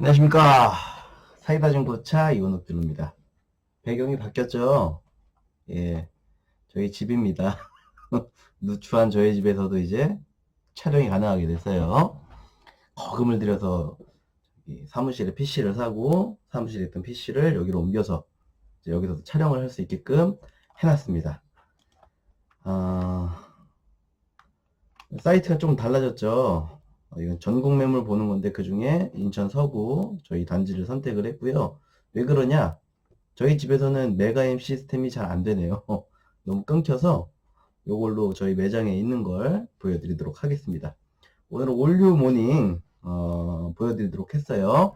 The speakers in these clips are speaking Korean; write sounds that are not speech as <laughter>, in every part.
안녕하십니까. 사이다 중고차 이원욱 들입니다. 배경이 바뀌었죠? 예. 저희 집입니다. <laughs> 누추한 저희 집에서도 이제 촬영이 가능하게 됐어요. 거금을 들여서 이 사무실에 PC를 사고 사무실에 있던 PC를 여기로 옮겨서 여기서 촬영을 할 수 있게끔 해놨습니다. 아, 사이트가 좀 달라졌죠? 어, 이건 전국 매물 보는 건데 그 중에 인천 서구 저희 단지를 선택을 했고요. 왜 그러냐? 저희 집에서는 메가임 시스템이 잘 안 되네요. <laughs> 너무 끊겨서 이걸로 저희 매장에 있는 걸 보여드리도록 하겠습니다. 오늘은 올류 모닝 어, 보여드리도록 했어요.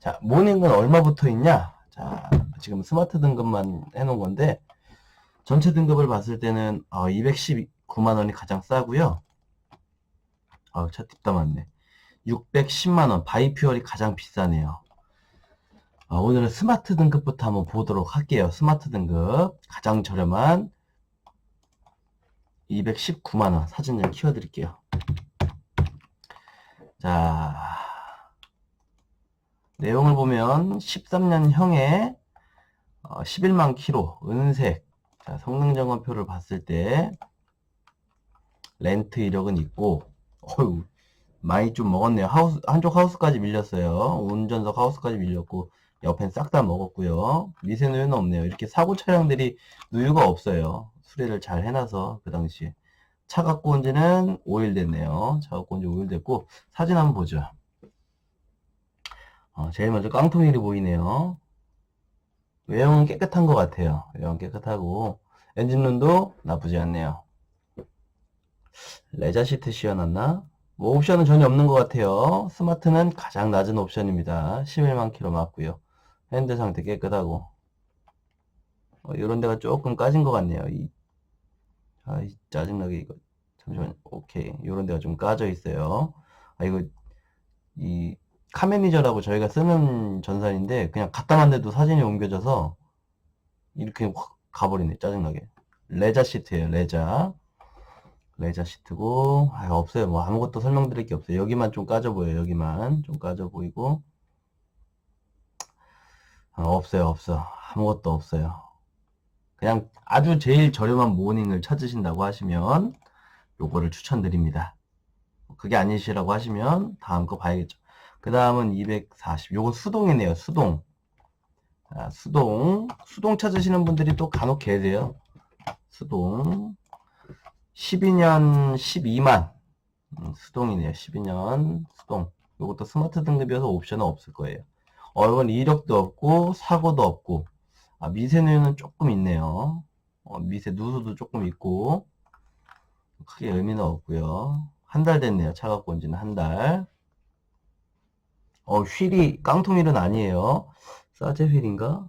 자, 모닝은 얼마부터 있냐? 자, 지금 스마트 등급만 해놓은 건데 전체 등급을 봤을 때는 어, 219만 원이 가장 싸고요. 아, 차 뒷담았네. 610만원, 바이퓨얼이 가장 비싸네요. 아, 오늘은 스마트 등급부터 한번 보도록 할게요. 스마트 등급. 가장 저렴한 219만원. 사진 좀 키워드릴게요. 자, 내용을 보면 13년형의 11만 킬로, 은색. 자, 성능 점검표를 봤을 때 렌트 이력은 있고, 어휴, 많이 좀 먹었네요. 하우스, 한쪽 하우스까지 밀렸어요. 운전석 하우스까지 밀렸고, 옆엔 싹 다 먹었고요. 미세 누유는 없네요. 이렇게 사고 차량들이 누유가 없어요. 수리를 잘 해놔서, 그 당시에. 차 갖고 온 지는 5일 됐네요. 차 갖고 온 지 5일 됐고, 사진 한번 보죠. 어, 제일 먼저 깡통일이 보이네요. 외형은 깨끗한 것 같아요. 외형 깨끗하고, 엔진룸도 나쁘지 않네요. 레자 시트 씌워놨나? 뭐 옵션은 전혀 없는 것 같아요. 스마트는 가장 낮은 옵션입니다. 11만 킬로 맞고요. 핸드 상태 깨끗하고 어, 이런 데가 조금 까진 것 같네요. 이, 아, 이 짜증나게 이거 잠시만 오케이 이런 데가 좀 까져 있어요. 아 이거 이 카매니저라고 저희가 쓰는 전산인데 그냥 갖다 놨는데도 사진이 옮겨져서 이렇게 확 가버리네 짜증나게. 레자 시트예요 레자. 레자 시트고 아, 없어요. 뭐 아무것도 설명드릴 게 없어요. 여기만 좀 까져 보여요. 여기만 좀 까져 보이고. 아, 없어요. 없어. 아무것도 없어요. 그냥 아주 제일 저렴한 모닝을 찾으신다고 하시면 요거를 추천드립니다. 그게 아니시라고 하시면 다음 거 봐야겠죠. 그 다음은 240 요거 수동이네요. 수동. 아, 수동. 수동 찾으시는 분들이 또 간혹 계세요. 수동 12년 12만. 음, 수동이네요. 12년 수동. 이것도 스마트 등급이어서 옵션은 없을 거예요. 어 이건 이력도 없고 사고도 없고. 아, 미세 누유는 조금 있네요. 어, 미세 누수도 조금 있고. 크게 의미는 없고요. 한 달 됐네요. 차 갖고 온 지는 한 달. 어 휠이 깡통휠은 아니에요. 사제 휠인가?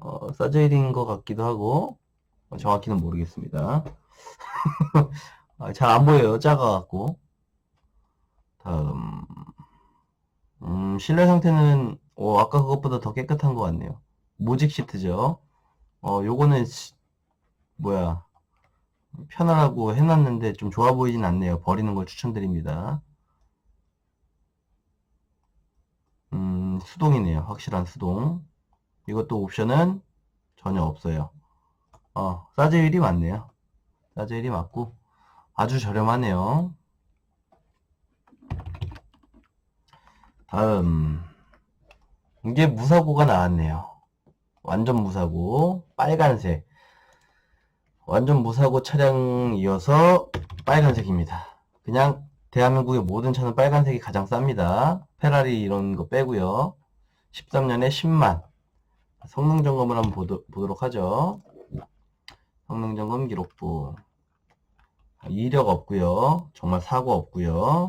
어, 사제 휠인 것 같기도 하고. 어, 정확히는 모르겠습니다. <laughs> 아, 잘안 보여요. 작아갖고. 다음. 음, 실내 상태는, 어, 아까 그것보다 더 깨끗한 것 같네요. 모직 시트죠. 어, 요거는, 시- 뭐야. 편하라고 해놨는데 좀 좋아 보이진 않네요. 버리는 걸 추천드립니다. 음, 수동이네요. 확실한 수동. 이것도 옵션은 전혀 없어요. 어, 사제일이 맞네요. 사제일이 맞고 아주 저렴하네요. 다음 이게 무사고가 나왔네요. 완전 무사고 빨간색 완전 무사고 차량이어서 빨간색입니다. 그냥 대한민국의 모든 차는 빨간색이 가장 쌉니다. 페라리 이런 거 빼고요. 13년에 10만 성능 점검을 한번 보도, 보도록 하죠. 성능 점검 기록부. 이력 없고요. 정말 사고 없고요.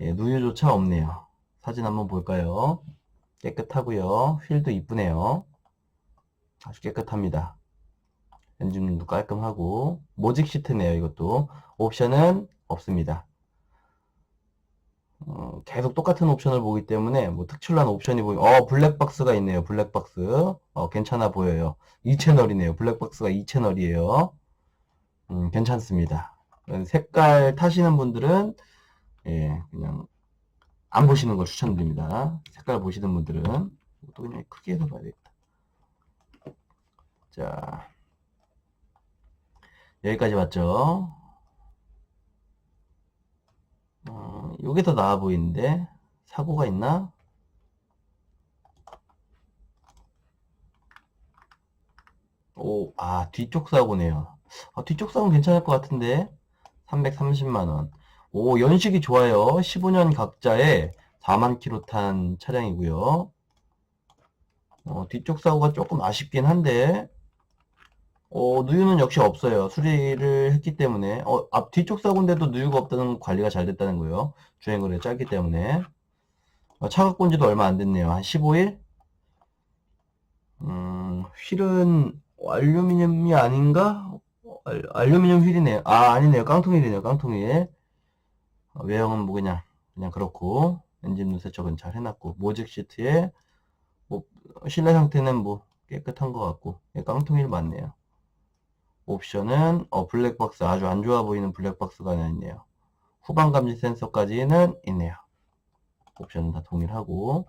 예, 누유조차 없네요. 사진 한번 볼까요? 깨끗하고요. 휠도 이쁘네요. 아주 깨끗합니다. 엔진도 깔끔하고. 모직 시트네요 이것도. 옵션은 없습니다 어, 계속 똑같은 옵션을 보기 때문에 뭐 특출난 옵션이 보이 어 블랙박스가 있네요 블랙박스 어 괜찮아 보여요 2채널이네요 블랙박스가 2채널이에요 음, 괜찮습니다 색깔 타시는 분들은 예 그냥 안 보시는 걸 추천드립니다. 색깔 보시는 분들은 또 그냥 크게 해서 봐야 되겠다. 자, 여기까지 봤죠? 어, 요게 더 나아 보이는데 사고가 있나? 오, 아, 뒤쪽 사고네요. 아, 뒤쪽 사고는 괜찮을 것 같은데 330만원. 오, 연식이 좋아요. 15년 각자에 4만 킬로 탄 차량이고요. 어, 뒤쪽 사고가 조금 아쉽긴 한데, 어, 누유는 역시 없어요. 수리를 했기 때문에. 어, 앞, 뒤쪽 사고인데도 누유가 없다는 건 관리가 잘 됐다는 거예요. 주행거리가 짧기 때문에. 어, 차 갖고 온 지도 얼마 안 됐네요. 한 15일? 음, 휠은 알루미늄이 아닌가? 어, 알, 알루미늄 휠이네요. 아, 아니네요. 깡통 휠이네요. 깡통 휠. 어, 외형은 뭐 그냥, 그냥 그렇고, 엔진 누 세척은 잘 해놨고, 모직 시트에, 뭐, 실내 상태는 뭐, 깨끗한 것 같고, 예, 깡통 휠 맞네요. 옵션은, 어, 블랙박스, 아주 안 좋아 보이는 블랙박스가 하나 있네요. 후방 감지 센서까지는 있네요. 옵션은 다 동일하고,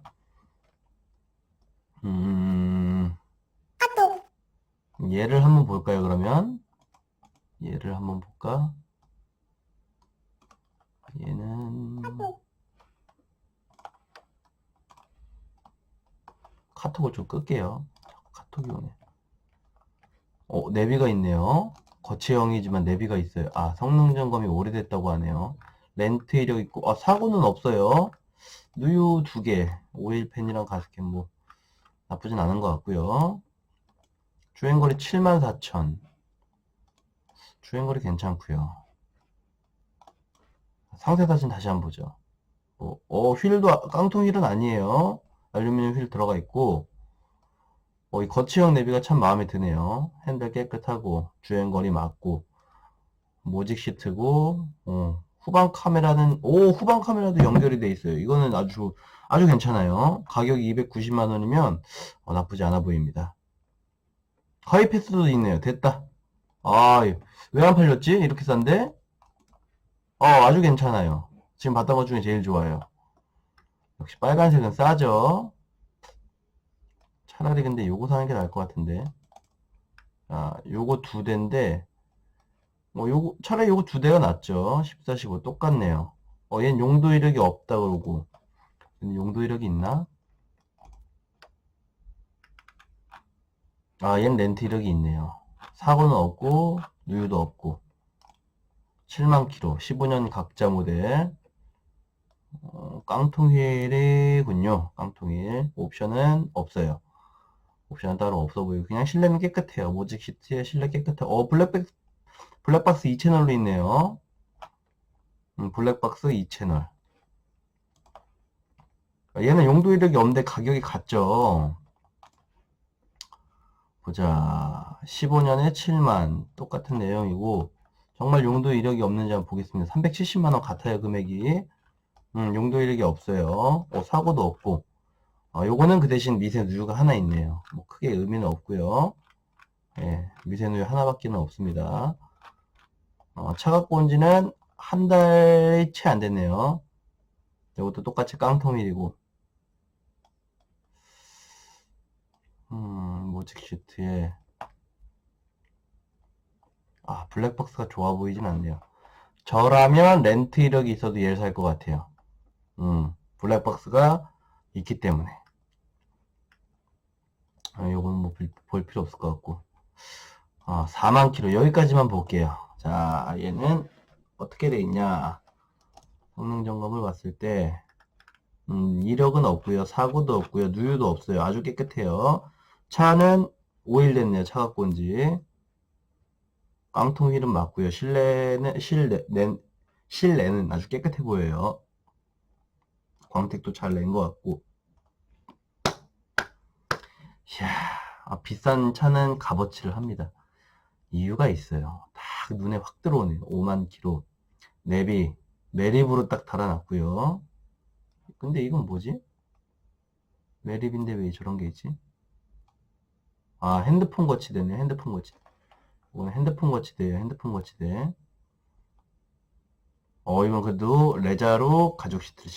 음, 얘를 한번 볼까요, 그러면? 얘를 한번 볼까? 얘는 카톡을 좀 끌게요. 카톡이 오네. 어, 내비가 있네요. 거치형이지만 내비가 있어요. 아, 성능 점검이 오래됐다고 하네요. 렌트 이력 있고, 아, 사고는 없어요. 누유 두 개, 오일 팬이랑 가스켓 뭐 나쁘진 않은 것 같고요. 주행거리 74,000. 주행거리 괜찮고요. 상세 사진 다시 한번 보죠. 어, 어, 휠도 깡통 휠은 아니에요. 알루미늄 휠 들어가 있고, 어, 이 거치형 내비가 참 마음에 드네요. 핸들 깨끗하고, 주행거리 맞고, 모직 시트고, 어, 후방 카메라는, 오, 후방 카메라도 연결이 돼 있어요. 이거는 아주, 아주 괜찮아요. 가격이 290만 원이면, 어, 나쁘지 않아 보입니다. 하이 패스도 있네요. 됐다. 아, 왜 안 팔렸지? 이렇게 싼데? 어, 아주 괜찮아요. 지금 봤던 것 중에 제일 좋아요. 역시 빨간색은 싸죠? 차라리 근데 요거 사는 게 나을 것 같은데. 아, 요거 두 대인데, 뭐, 요거, 차라리 요거 두 대가 낫죠? 14, 15 똑같네요. 어, 얜 용도 이력이 없다 그러고. 용도 이력이 있나? 아, 얜 렌트 이력이 있네요. 사고는 없고, 누유도 없고. 7만 킬로, 15년 각자 모델. 어, 깡통휠이군요. 깡통휠. 옵션은 없어요. 옵션은 따로 없어 보이고, 그냥 실내는 깨끗해요. 모직 시트에 실내 깨끗해. 어, 블랙백, 블랙박스 2채널로 있네요. 음, 블랙박스 2채널. 얘는 용도 이력이 없는데 가격이 같죠. 보자. 15년에 7만. 똑같은 내용이고, 정말 용도 이력이 없는지 한번 보겠습니다. 370만원 같아요, 금액이. 음, 용도 이력이 없어요. 어, 사고도 없고. 어, 요거는 그 대신 미세 누유가 하나 있네요. 뭐, 크게 의미는 없고요. 예, 미세 누유 하나밖에는 없습니다. 어, 차 갖고 온 지는 한 달 채 안 됐네요. 이것도 똑같이 깡통일이고. 음, 모직 시트에. 아, 블랙박스가 좋아 보이진 않네요. 저라면 렌트 이력이 있어도 얘를 살 것 같아요. 음, 블랙박스가 있기 때문에. 아, 요건 뭐볼 필요 없을 것 같고. 아, 4만 킬로. 여기까지만 볼게요. 자, 얘는 어떻게 돼 있냐. 성능 점검을 봤을 때, 음, 이력은 없고요. 사고도 없고요. 누유도 없어요. 아주 깨끗해요. 차는 5일 됐네요. 차 갖고 온 지. 깡통 휠은 맞고요. 실내는 실내 실내는 아주 깨끗해 보여요. 광택도 잘 낸 것 같고. 이야, 아, 비싼 차는 값어치를 합니다. 이유가 있어요. 딱 눈에 확 들어오네요. 5만 킬로. 내비, 매립으로 딱 달아놨고요. 근데 이건 뭐지? 매립인데 왜 저런 게 있지? 아, 핸드폰 거치대네. 핸드폰 거치대. 이건 핸드폰 거치대예요. 핸드폰 거치대. 어, 이건 그래도 레자로 가죽 시트를